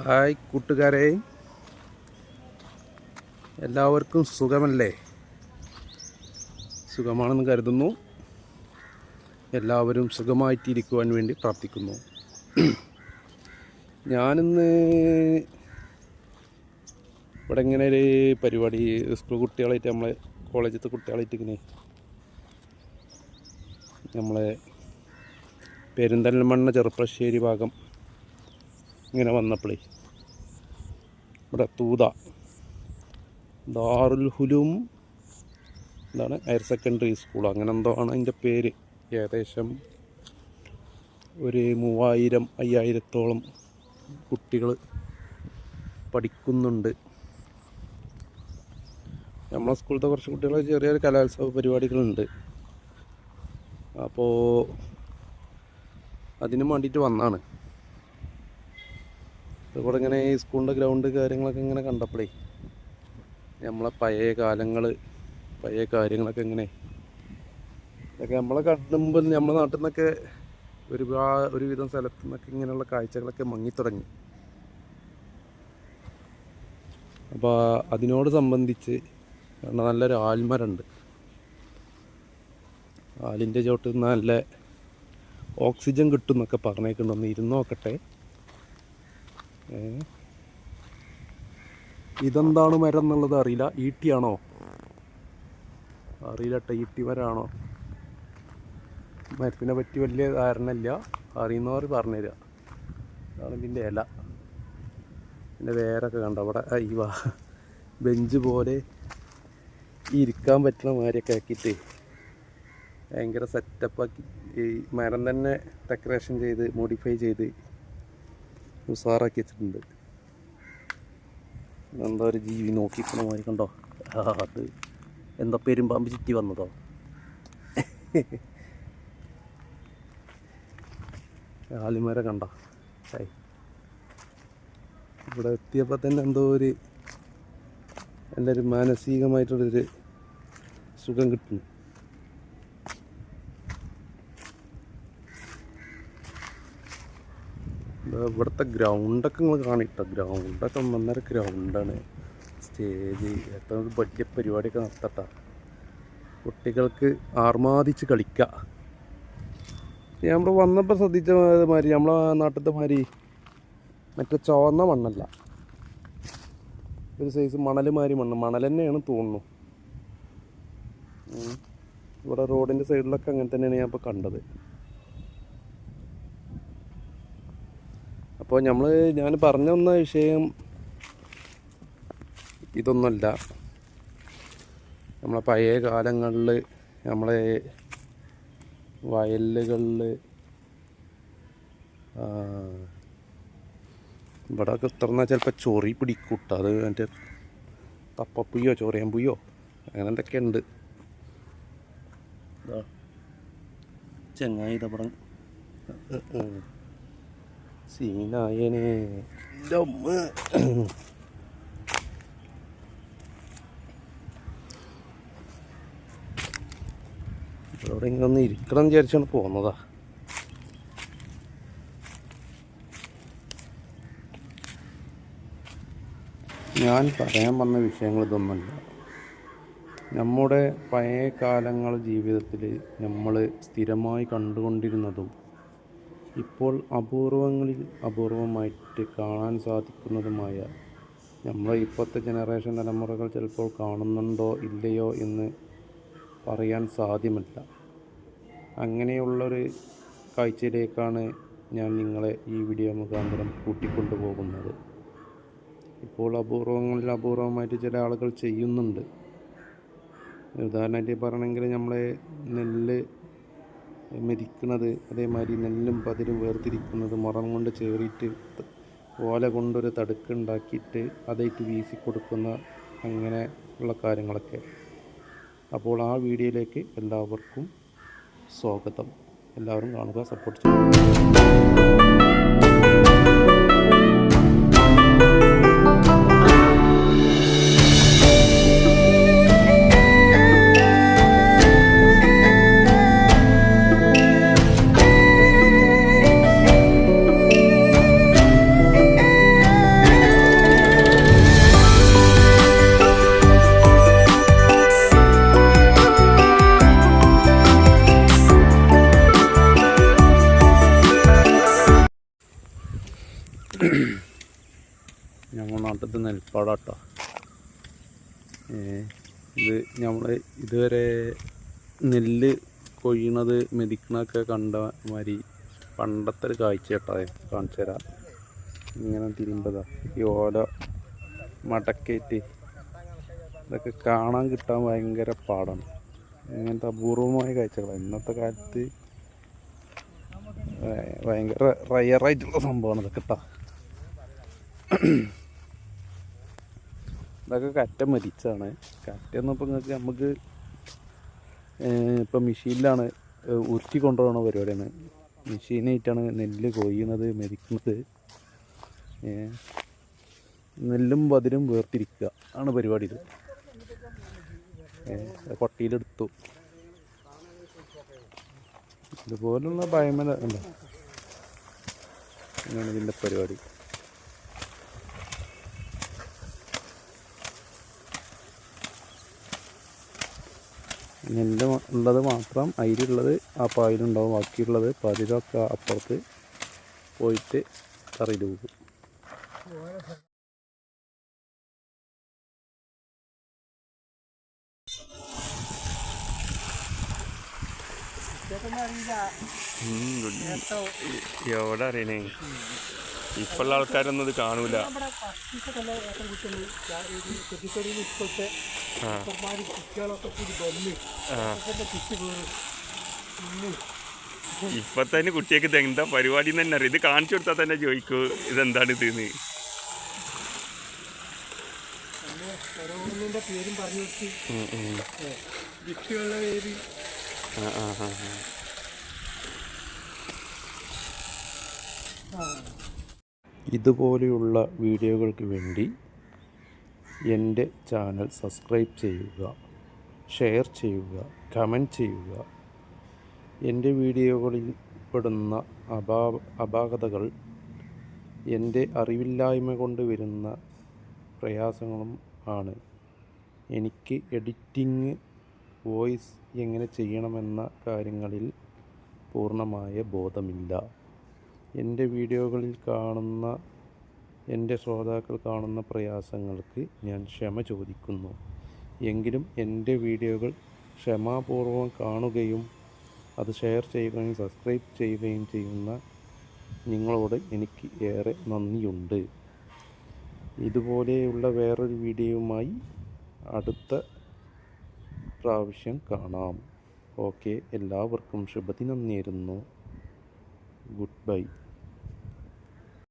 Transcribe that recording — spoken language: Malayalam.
ഹായ് കൂട്ടുകാരെ. എല്ലാവർക്കും സുഖമല്ലേ? സുഖമാണെന്ന് കരുതുന്നു. എല്ലാവരും സുഖമായിട്ടിരിക്കുവാൻ വേണ്ടി പ്രാർത്ഥിക്കുന്നു. ഞാനിന്ന് ഇവിടെ ഇങ്ങനെ ഒരു പരിപാടി സ്കൂൾ കുട്ടികളായിട്ട് നമ്മളെ കോളേജിലത്തെ കുട്ടികളായിട്ട് ഇങ്ങനെ നമ്മളെ പെരിന്തൽമണ്ണ ചെറുപ്പശ്ശേരി ഭാഗം ഇങ്ങനെ വന്നപ്പോഴേ ഇവിടെ തൂത. ദാറുൽ ഹുലും. എന്താണ്? Higher secondary school. അങ്ങനെ എന്തോ ആണ് അതിന്റെ പേര്. ഏകദേശം ഒരു മൂവായിരം അയ്യായിരത്തോളം കുട്ടികൾ പഠിക്കുന്നുണ്ട്. നമ്മളെ സ്കൂളിലത്തെ കുറച്ച് കുട്ടികൾ ചെറിയൊരു കലോത്സവ പരിപാടികളുണ്ട്. അപ്പോൾ അതിന് വേണ്ടിയിട്ട് വന്നാണ്. ഇവിടെ ഇങ്ങനെ ഈ സ്കൂളിന്റെ ഗ്രൗണ്ട് കാര്യങ്ങളൊക്കെ ഇങ്ങനെ കണ്ടപ്പോഴേ നമ്മളെ പഴയ കാലങ്ങൾ പഴയ കാര്യങ്ങളൊക്കെ ഇങ്ങനെ. ഇതൊക്കെ നമ്മളെ കണ്ടുമ്പോൾ നമ്മളെ നാട്ടിൽ നിന്നൊക്കെ ഒരുപാട് ഒരുവിധം സ്ഥലത്തു നിന്നൊക്കെ ഇങ്ങനെയുള്ള കാഴ്ചകളൊക്കെ മങ്ങിത്തുടങ്ങി. അപ്പോൾ അതിനോട് സംബന്ധിച്ച് നല്ലൊരു ആൽമരമുണ്ട്. ആലിന്റെ ചോട്ടിൽ നിന്ന് നല്ല ഓക്സിജൻ കിട്ടും എന്നൊക്കെ പറഞ്ഞേക്കുന്നുണ്ട്. ഇരുന്ന് നോക്കട്ടെ? ഇതെന്താണ് മരം എന്നുള്ളത് അറിയില്ല. ഈട്ടിയാണോ? അറിയില്ല കേട്ടോ ഈട്ടി മരമാണോ മരത്തിനെ പറ്റി വലിയ ധാരണ ഇല്ല അറിയുന്നവർ പറഞ്ഞുതരിക അതാണ് ഇതിന്റെ ഇല. പിന്നെ വേരൊക്കെ കണ്ടോ? അവിടെ ഈ വാ ബെഞ്ച് പോലെ ഇരിക്കാൻ പറ്റുന്ന മാതിരിയൊക്കെ ആക്കിയിട്ട് ഭയങ്കര സെറ്റപ്പാക്കി ഈ മരം തന്നെ ഡെക്കറേഷൻ ചെയ്ത് മോഡിഫൈ ചെയ്ത് ഉസാറാക്കി വെച്ചിട്ടുണ്ട് എന്താ ഒരു ജീവി നോക്കിക്കണ മാതിരി കണ്ടോ? അത് എന്താ പെരുമ്പാമ്പ് ചുറ്റി വന്നതോ? ആലിമര കണ്ടോ? ഇവിടെ എത്തിയപ്പോൾ തന്നെ എന്തോ ഒരു എല്ലാവരും മാനസികമായിട്ടുള്ളൊരു സുഖം കിട്ടുന്നു. ഇവിടുത്തെ ഗ്രൗണ്ടൊക്കെ നിങ്ങൾ കാണിട്ടോ? ഗ്രൗണ്ടൊക്കെ ഒന്നര ഗ്രൗണ്ടാണ് സ്റ്റേജ് എത്ര വലിയ പരിപാടിയൊക്കെ നടത്തട്ട. കുട്ടികൾക്ക് ആർമാദിച്ച് കളിക്കുക നമ്മൾ വന്നപ്പോൾ ശ്രദ്ധിച്ച മാതിരി നമ്മളെ നാട്ടിലത്തെ മാതിരി മറ്റേ ചുവന്ന മണ്ണല്ല. ഒരു സൈസ് മണൽ മാതിരി മണ്ണ്. മണൽ തന്നെയാണ് തോന്നുന്നു. ഇവിടെ റോഡിന്റെ സൈഡിലൊക്കെ അങ്ങനെ തന്നെയാണ് ഞാൻ ഇപ്പോൾ കണ്ടത്. അപ്പോൾ നമ്മൾ ഞാൻ പറഞ്ഞു വന്ന വിഷയം ഇതൊന്നുമല്ല. നമ്മളെ പഴയ കാലങ്ങളിൽ നമ്മളെ വയലുകളിൽ ഇവിടെ ഉത്തർന്നാൽ ചിലപ്പോൾ ചൊറി പിടിക്കൂട്ട അത് മറ്റേ തപ്പപ്പുയോ ചൊറിയാമ്പുയ്യോ അങ്ങനെ എന്തൊക്കെ ഉണ്ട് ചെങ്ങായി തപ്പടം സീനായനെ. ഇവിടെ ഇങ്ങനെ ഒന്ന് ഇരിക്കണം വിചാരിച്ചാണ് പോകുന്നതാ ഞാൻ പറയാൻ വന്ന വിഷയങ്ങൾ ഇതൊന്നുമല്ല. നമ്മുടെ പഴയ കാലങ്ങൾ ജീവിതത്തിൽ നമ്മൾ സ്ഥിരമായി കണ്ടുകൊണ്ടിരുന്നതും ഇപ്പോൾ അപൂർവങ്ങളിൽ അപൂർവമായിട്ട് കാണാൻ സാധിക്കുന്നതുമായ നമ്മളെ ഇപ്പോഴത്തെ ജനറേഷൻ തലമുറകൾ ചിലപ്പോൾ കാണുന്നുണ്ടോ ഇല്ലയോ എന്ന് പറയാൻ സാധ്യമല്ല. അങ്ങനെയുള്ളൊരു കാഴ്ചയിലേക്കാണ് ഞാൻ നിങ്ങളെ ഈ വീഡിയോ മുഖാന്തരം കൂട്ടിക്കൊണ്ടു പോകുന്നത് ഇപ്പോൾ അപൂർവങ്ങളിൽ അപൂർവമായിട്ട് ചില ആളുകൾ ചെയ്യുന്നുണ്ട്. ഉദാഹരണമായിട്ട് പറയണമെങ്കിൽ നമ്മളെ നെല്ല് മെതിക്കുന്നത് അതേമാതിരി നെല്ലും പതിരും വേർതിരിക്കുന്നത് മുറം കൊണ്ട് ചേറിയിട്ട് ഓല കൊണ്ടൊരു തടുക്കുണ്ടാക്കിയിട്ട് അതായിട്ട് വീശി കൊടുക്കുന്ന അങ്ങനെ ഉള്ള കാര്യങ്ങളൊക്കെ. അപ്പോൾ ആ വീഡിയോയിലേക്ക് എല്ലാവർക്കും സ്വാഗതം. എല്ലാവരും കാണുക സപ്പോർട്ട് ചെയ്യുക. ഞങ്ങളുടെ നെൽപ്പാടം നെൽപ്പാടാട്ടോ ഇത് നമ്മൾ ഇതുവരെ നെല്ല് കൊയ്യണത് മെതിക്കണതൊക്കെ കണ്ട മാതിരി പണ്ടത്തെ ഒരു കാഴ്ച കേട്ടോ കാണിച്ചു തരാം. ഇങ്ങനെ തിരുമ്പതാ. ഈ ഓല മടക്കേറ്റ് ഇതൊക്കെ കാണാൻ കിട്ടാൻ ഭയങ്കര പാടാണ്. ഇങ്ങനത്തെ അപൂർവമായ കാഴ്ചകളാണ് ഇന്നത്തെ കാലത്ത് ഭയ- ഭയങ്കര റയറായിട്ടുള്ള സംഭവമാണ് ഇതൊക്കെ കേട്ടോ ഇതൊക്കെ കറ്റ മരിച്ചാണ് കറ്റ എന്നപ്പോൾ നിങ്ങൾക്ക് നമുക്ക് ഇപ്പം മെഷീനിലാണ് ഉരുത്തി കൊണ്ടുപോകുന്ന പരിപാടിയാണ്. മെഷീനായിട്ടാണ് നെല്ല് കൊയ്യുന്നത് മെതിക്കുന്നത്. നെല്ലും പതിരും വേർതിരിക്കുക ആണ് പരിപാടി ഇത്. കൊട്ടിയിലെടുത്തു ഇതുപോലുള്ള ഭയമല അല്ല ഇതിന്റെ പരിപാടി. നെല്ല് ഉള്ളത് മാത്രം അരിയുള്ളത് ആ പായലുണ്ടാവും ബാക്കിയുള്ളത് പതിലൊക്കെ അപ്പുറത്ത് പോയിട്ട് കറിയിൽ പോകും എവിടെ അറിയണേ? ഇപ്പോഴുള്ള ആൾക്കാരൊന്നും ഇത് കാണൂല. ഇപ്പൊ തന്നെ കുട്ടിയൊക്കെ ഇത് എന്താ പരിപാടി തന്നെ അറിയാം ഇത് കാണിച്ചു കൊടുത്താൽ തന്നെ ചോദിക്കൂ ഇതെന്താണ് ഇത് ഓരോന്നിന്റെ പേരും പറഞ്ഞു പേര്. ആ. ആ. ഇതുപോലെയുള്ള വീഡിയോകൾക്ക് വേണ്ടി എന്റെ ചാനൽ സബ്സ്ക്രൈബ് ചെയ്യുക ഷെയർ ചെയ്യുക കമന്റ് ചെയ്യുക. എന്റെ വീഡിയോകളിൽ പെടുന്ന അപാ അപാകതകൾ എന്റെ അറിവില്ലായ്മ കൊണ്ട് വരുന്ന പ്രയാസങ്ങളും ആണ്. എനിക്ക് എഡിറ്റിംഗ് വോയിസ് എങ്ങനെ ചെയ്യണമെന്ന കാര്യങ്ങളിൽ പൂർണമായ ബോധമില്ല. എന്റെ വീഡിയോകളിൽ കാണുന്ന എന്റെ ശ്രോതാക്കൾ കാണുന്ന പ്രയാസങ്ങൾക്ക് ഞാൻ ക്ഷമ ചോദിക്കുന്നു. എങ്കിലും എന്റെ വീഡിയോകൾ ക്ഷമാപൂർവം കാണുകയും അത് ഷെയർ ചെയ്യുകയും സബ്സ്ക്രൈബ് ചെയ്യുകയും ചെയ്യുന്ന നിങ്ങളോട് എനിക്ക് ഏറെ നന്ദിയുണ്ട്. ഇതുപോലെയുള്ള വേറൊരു വീഡിയോയുമായി അടുത്ത പ്രാവശ്യം കാണാം. ഓക്കെ എല്ലാവർക്കും ശുഭദിനം നേരുന്നു. Good bye.